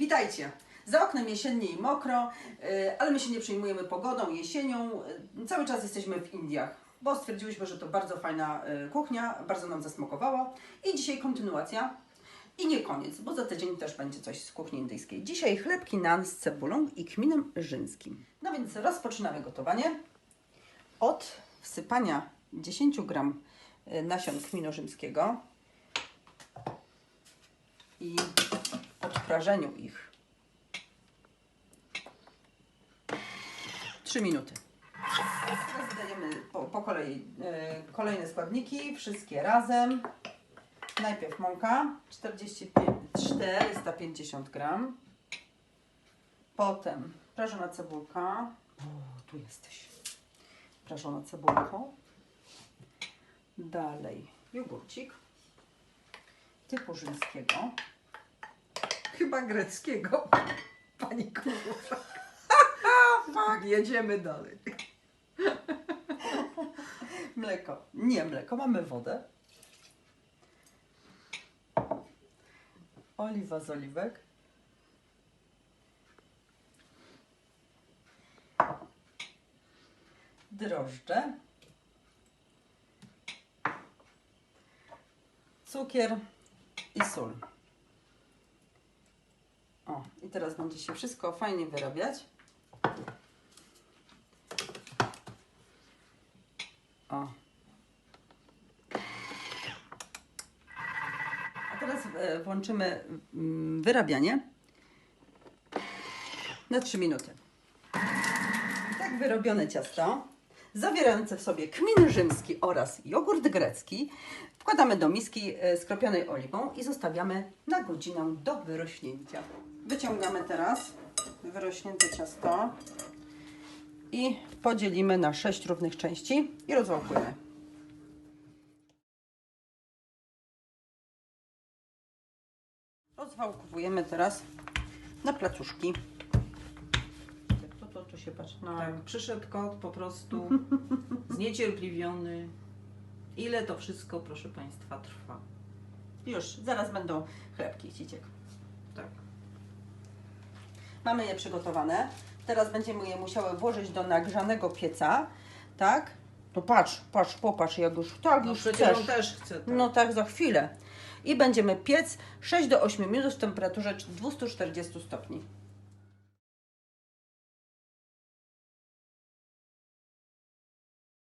Witajcie! Za oknem jesiennie i mokro, yy, ale my się nie przejmujemy pogodą, jesienią. Yy, Cały czas jesteśmy w Indiach, bo stwierdziłyśmy, że to bardzo fajna yy, kuchnia, bardzo nam zasmakowało. I dzisiaj kontynuacja. I nie koniec, bo za tydzień też będzie coś z kuchni indyjskiej. Dzisiaj chlebki nan z cebulą i kminem rzymskim. No więc rozpoczynamy gotowanie od wsypania 10 gram y, nasion kminu rzymskiego i odprażeniu ich 3 minuty. Teraz dodajemy po, po kolei e, kolejne składniki, wszystkie razem. Najpierw mąka 45, 450 gram. Potem prażona cebulka. O, tu jesteś. Prażona cebulka. Dalej jogurcik typu rzymskiego. Chyba greckiego. Pani kurwa. Jedziemy dalej. Mleko. Nie mleko, mamy wodę. Oliwa z oliwek. Drożdże. Cukier i sól. Teraz będzie się wszystko fajnie wyrabiać. O. A teraz e, włączymy mm, wyrabianie na 3 minuty. Tak wyrobione ciasto, zawierające w sobie kmin rzymski oraz jogurt grecki, wkładamy do miski e, skropionej oliwą i zostawiamy na godzinę do wyrośnięcia. Wyciągamy teraz wyrośnięte ciasto i podzielimy na 6 równych części i rozwałkujemy. Rozwałkowujemy teraz na placuszki. To, to, to się patrzy na... Tak, przyszedł kot po prostu zniecierpliwiony. Ile to wszystko, proszę Państwa, trwa? Już, zaraz będą chlebki, Ciciek. Mamy je przygotowane. Teraz będziemy je musiały włożyć do nagrzanego pieca, tak? No patrz, patrz, popatrz, jak już, tak No już przecież chcesz. on też chce. Tak. No tak, za chwilę. I będziemy piec 6 do 8 minut w temperaturze 240 stopni.